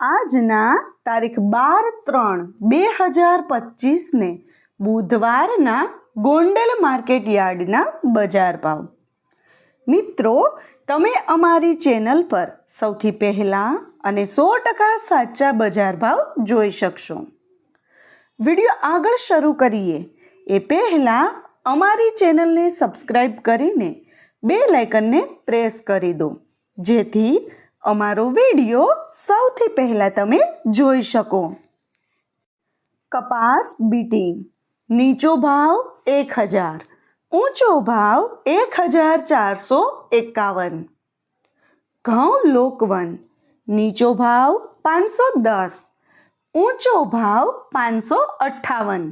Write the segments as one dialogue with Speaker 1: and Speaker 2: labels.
Speaker 1: આજના તારીખ બાર ત્રણ બે હજાર પચીસને બુધવારના ગોંડલ માર્કેટ યાર્ડના બજાર ભાવ. મિત્રો, તમે અમારી ચેનલ પર સૌથી પહેલાં અને સો ટકા સાચા બજાર ભાવ જોઈ શકશો. વીડિયો આગળ શરૂ કરીએ. એ પહેલાં અમારી ચેનલને સબસ્ક્રાઈબ કરીને બે લાઇકનને પ્રેસ કરી દો. જેથી અમારો વીડિયો સૌથી પહેલાં તમે જોઈ શકો. કપાસ બીટી. નીચો ભાવ એક હજાર. ઊંચો ભાવ એક હજાર ચારસો એકાવન. ઘઉં લોકવન. નીચો ભાવ પાંચસો દસ. ઊંચો ભાવ પાંચસો અઠ્ઠાવન.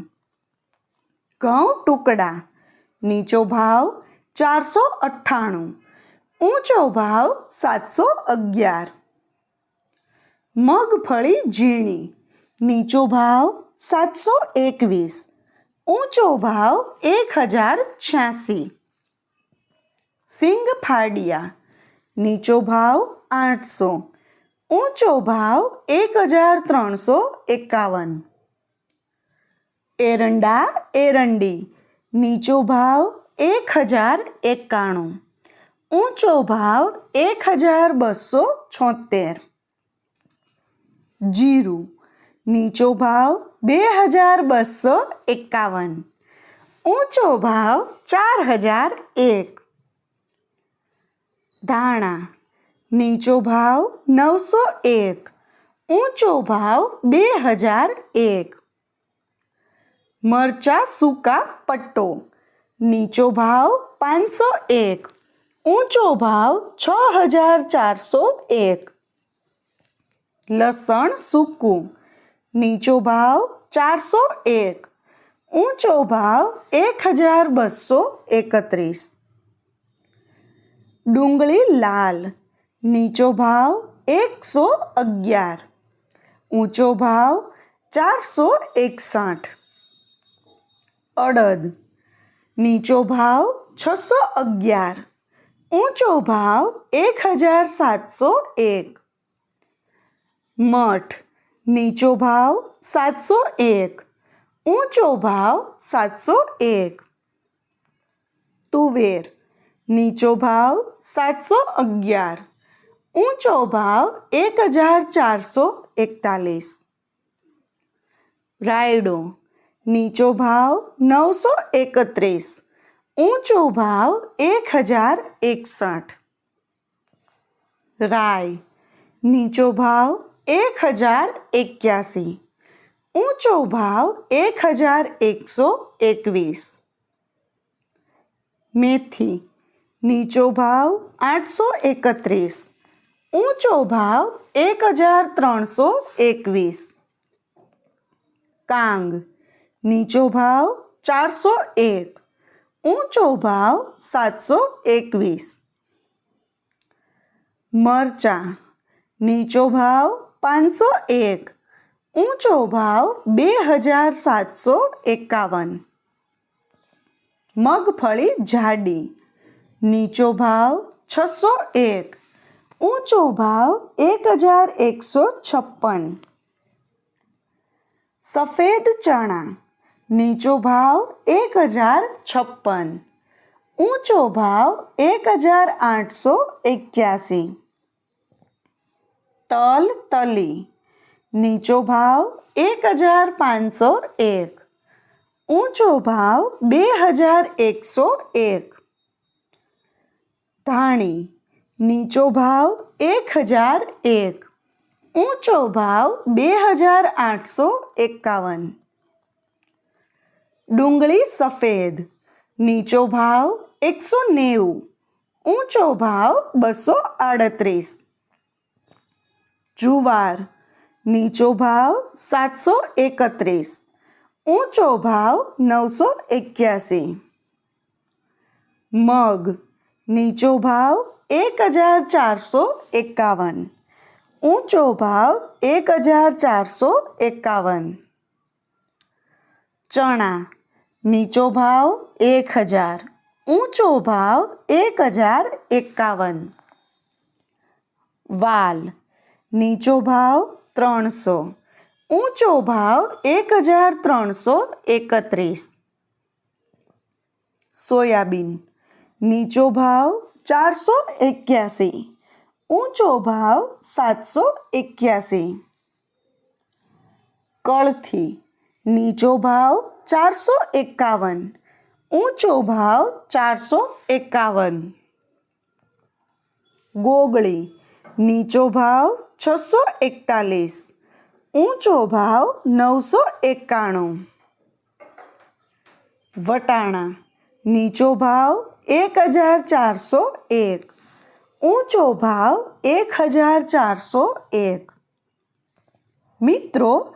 Speaker 1: ઘઉં ટુકડા. નીચો ભાવ ચારસો અઠ્ઠાણું. ઊંચો ભાવ સાતસો અગિયાર. મગફળી ઝીણી. નીચો ભાવ સાતસો એકવીસ. ઊંચો ભાવ એક હજાર છ્યાસી. સિંગ ફાડિયા. નીચો ભાવ આઠસો. ઊંચો ભાવ એક હજાર ત્રણસો એકાવન. એરંડા એરંડી. નીચો ભાવ એક હજાર એકાણું. ઊંચો ભાવ એક હજાર બસો છોતેર જીરું, નીચો ભાવ બે હજાર બસો એકાવન. ઊંચો ભાવ ચાર હજાર એક. ધાણા નીચો ભાવ નવસો એક. ઊંચો ભાવ બે હજાર એક. મરચા સૂકા પટ્ટો, નીચો ભાવ પાંચસો એક. ઊંચો ભાવ છ હજાર ચારસો એક લસણ સૂકું નીચો ભાવ ચારસો એક ઊંચો ભાવ એક હજાર બસો એકત્રીસ ડુંગળી લાલ નીચો ભાવ એકસો અગિયાર ઊંચો ભાવ ચારસો એકસઠ અડદ નીચો ભાવ છસો અગિયાર ઊંચો ભાવ એક હજાર સાતસો એક. મઠ, નીચો ભાવ સાતસો એક. ઊંચો ભાવ સાતસો એક. તુવેર, નીચો ભાવ સાતસો અગિયાર. ઊંચો ભાવ એક હજાર ચારસો એકતાલીસ. રાયડો, નીચો ભાવ નવસો એકત્રીસ. ઊંચો ભાવ એક હજાર એકસઠ રાય નીચો ભાવ એક હજાર એક્યાસી ઊંચો ભાવ એક હજાર એકસો એકવીસ મેથી નીચો ભાવ આઠસો એકત્રીસ ઊંચો ભાવ એક હજાર ત્રણસો એકવીસ કાંગ નીચો ભાવ ચારસો એક ઊંચો ભાવ સાતસો એકવીસ. મરચાં, નીચો ભાવ પાંચસો એક, ઊંચો ભાવ બે હજાર સાતસો એકાવન. મગફળી જાડી, નીચો ભાવ છસો એક, ઊંચો ભાવ એક હજાર એકસો છપ્પન. સફેદ ચણા નીચો ભાવ એક હજાર છપ્પન ઊંચો ભાવ એક હજાર આઠસો એક્યાસી તલ તલી નીચો ભાવ એક હજાર પાંચસો એક ઊંચો ભાવ બે હજાર એકસો એક ધાણી નીચો ભાવ એક હજાર એક ઊંચો ભાવ બે હજાર આઠસો એકાવન ડુંગળી સફેદ, નીચો ભાવ એકસો નેવું, ઊંચો ભાવ બસો આડત્રીસ. જુવાર, નીચો ભાવ સાતસો એકત્રીસ, ઊંચો ભાવ નવસો એક્યાસી. મગ, નીચો ભાવ એક હજાર ચારસો એકાવન, ઊંચો ભાવ એક હજાર ચારસો એકાવન. ચણા નીચો ભાવ એક હજાર ઊંચો ભાવ એક હજાર એકાવન વાલ નીચો ભાવ ત્રણસો ઊંચો ભાવ એક હજાર ત્રણસો એકત્રીસ સોયાબીન નીચો ભાવ ચારસો એક્યાસી ઊંચો ભાવ સાતસો એક્યાસી કળથી નીચો ભાવ ચારસો એકાવન, ઊંચો ભાવ ચારસો એકાવન. ગોગળી, નીચો ભાવ છસો એકતાલીસ, ઊંચો ભાવ નવસો એકાણું. વટાણા, નીચો ભાવ એક હજાર ચારસો એક, ઊંચો ભાવ એક હજાર ચારસો એક. મિત્રો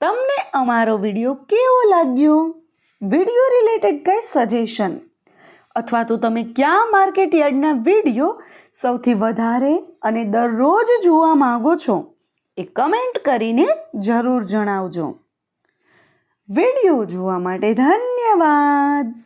Speaker 1: તમને અમારો વીડિયો કેવો લાગ્યો? વીડિયો રિલેટેડ કંઈ સજેશન અથવા તો તમે ક્યાં માર્કેટ યાર્ડના વીડિયો સૌથી વધારે અને દરરોજ જોવા માગો છો એ કમેન્ટ કરીને જરૂર જણાવજો. વીડિયો જોવા માટે ધન્યવાદ!